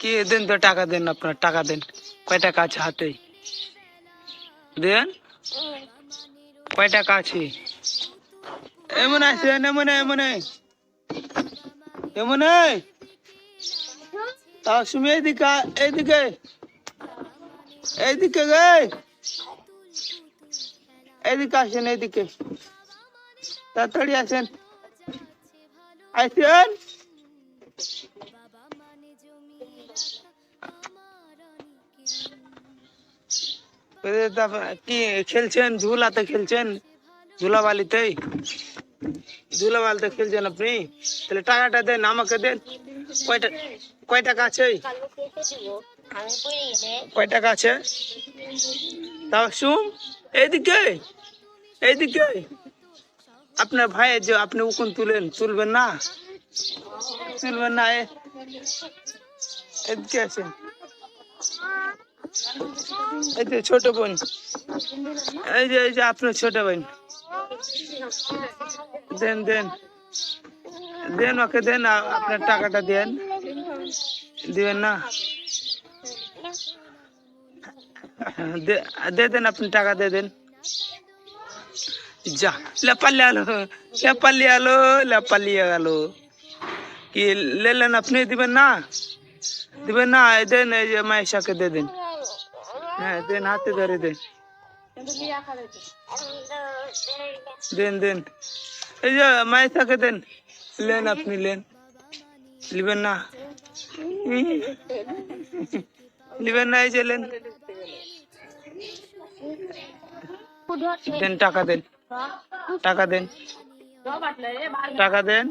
কি দেন তো টাকা দেন আপনার, টাকা দেন। কয় টাকা আছে হাতে? দেন? কয় টাকা আছে? এমন আছেন এমন এমন এমন তা শুমি এইদিকে এইদিকে। এইদিকে গে। এইদিকে আসেন, এইদিকে। তাড়াতাড়ি আসেন। আসেন কি খেলছেন? ঝুলাতে খেলছেন? ঝুলাবালিতে? ঝুলাবালিতে খেলছেন আপনি? তাহলে টাকাটা দেন, আমাকে দেন। কয়টা কয় টাকা আছে? কয় টাকা আছে? তাও শুন, এইদিকে এইদিকে। আপনার ভাইয়ের যে আপনি উকুন তুলেন, তুলবেন না? তুলবেন না এদিকে আছেন এই যে ছোট বোন। এই যে এই যে আপনার ছোট বোন। দেন দেন। দেন ওকে, দেন, আ- আপনার টাকাটা দেন। দিবেন না? দে দে দেন আপনি টাকা দিয়ে দেন। যা, লেপালি আলো লেপালি আলো, লেপালি গেল কি লেলেন আপনি? দিবেন না? দিবেন না? এই দেন, এই যে মাইশাকে দিয়ে দেন। হ্যাঁ দেন, হাতে ধরে দেন। দেন দেন। এই যে মাইশাকে দেন। লেন আপনি, লেন। লিবেন না। লিবেন না, এই যে, লেন। দেন, টাকা দেন। টাকা দেন। টাকা দেন।